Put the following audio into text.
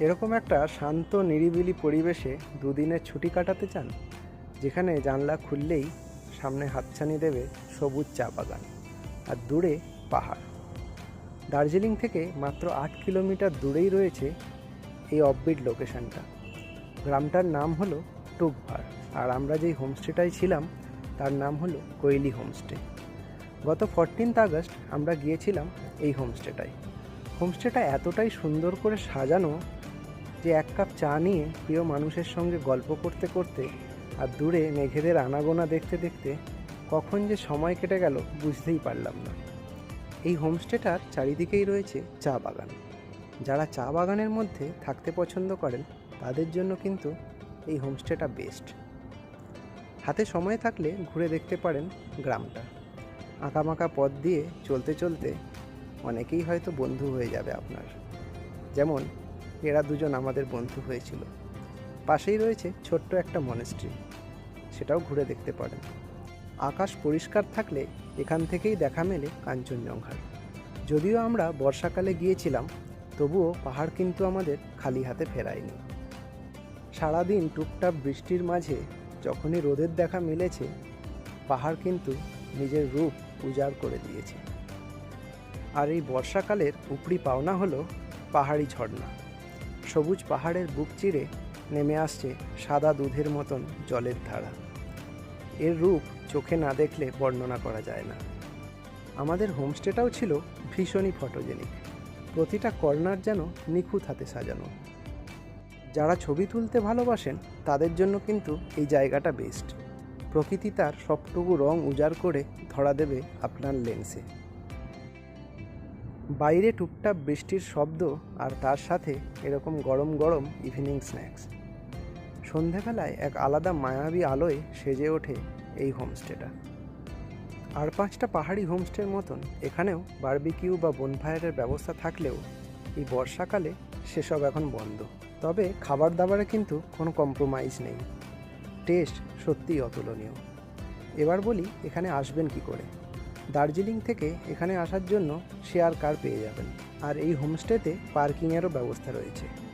এরকম একটা শান্ত, নিরিবিলি পরিবেশে দুদিনের ছুটি কাটাতে চান? যেখানে জানলা খুললেই সামনে হাতছানি দেবে সবুজ চা বাগান আর দূরে পাহাড়। দার্জিলিং থেকে মাত্র আট কিলোমিটার দূরেই রয়েছে এই অফবিট লোকেশনটা। গ্রামটার নাম হলো টুকভার আর আমরা যেই হোমস্টেটায় ছিলাম, তার নাম হলো কৈলি হোমস্টে। গত ফরটিন্থ আগস্ট আমরা গিয়েছিলাম এই হোমস্টেটায়। হোমস্টেটা এতটাই সুন্দর করে সাজানো যে এক কাপ চা নিয়ে প্রিয় মানুষের সঙ্গে গল্প করতে করতে আর দূরে মেঘেদের আনাগোনা দেখতে দেখতে কখন যে সময় কেটে গেল বুঝতেই পারলাম না। এই হোমস্টেটার চারিদিকেই রয়েছে চা বাগান। যারা চা বাগানের মধ্যে থাকতে পছন্দ করেন, তাদের জন্য কিন্তু এই হোমস্টেটা বেস্ট। হাতে সময় থাকলে ঘুরে দেখতে পারেন গ্রামটা। আঁকামাঁকা পথ দিয়ে চলতে চলতে অনেকেই হয়তো বন্ধু হয়ে যাবে আপনার। যেমন এরা দুজন আমাদের বন্ধু হয়েছিল। পাশেই রয়েছে ছোট্ট একটা মনেস্ট্রি সেটাও ঘুরে দেখতে পারেন। আকাশ পরিষ্কার থাকলে এখান থেকেই দেখা মেলে কাঞ্চনজঙ্ঘার। যদিও আমরা বর্ষাকালে গিয়েছিলাম, তবুও পাহাড় কিন্তু আমাদের খালি হাতে ফেরায়নি। সারাদিন টুকটাক বৃষ্টির মাঝে যখনই রোদের দেখা মিলেছে, পাহাড় কিন্তু নিজের রূপ উজাড় করে দিয়েছে। আর এই বর্ষাকালের উপরি পাওনা হলো পাহাড়ি ঝর্ণা। সবুজ পাহাড়ের বুক চিরে নেমে আসছে সাদা দুধের মতন জলের ধারা। এর রূপ চোখে না দেখলে বর্ণনা করা যায় না। আমাদের হোমস্টেটাও ছিল ভীষণই ফটোজেনিক। প্রতিটা কর্নার যেন নিখুঁত হাতে সাজানো। যারা ছবি তুলতে ভালোবাসেন, তাদের জন্য কিন্তু এই জায়গাটা বেস্ট। প্রকৃতি তার সবটুকু রং উজাড় করে ধরা দেবে আপনার লেন্সে। বাইরে টুকটাক বৃষ্টির শব্দ আর তার সাথে এরকম গরম গরম ইভিনিং স্ন্যাক্স সন্ধেবেলায় এক আলাদা মায়াবী আলোয় সেজে ওঠে এই হোমস্টেটা আর পাঁচটা পাহাড়ি হোমস্টের মতন এখানেও বারবিকিউ বা বনফায়ারের ব্যবস্থা থাকলেও এই বর্ষাকালে সেসব এখন বন্ধ। তবে খাবার দাবারে কিন্তু কোনো কম্প্রোমাইজ নেই। টেস্ট সত্যিই অতুলনীয়। এবার বলি এখানে আসবেন কি করে? দার্জিলিং থেকে এখানে আসার জন্য শেয়ার কার পেয়ে যাবেন। আর এই হোমস্টেতে পার্কিংয়েরও ব্যবস্থা রয়েছে।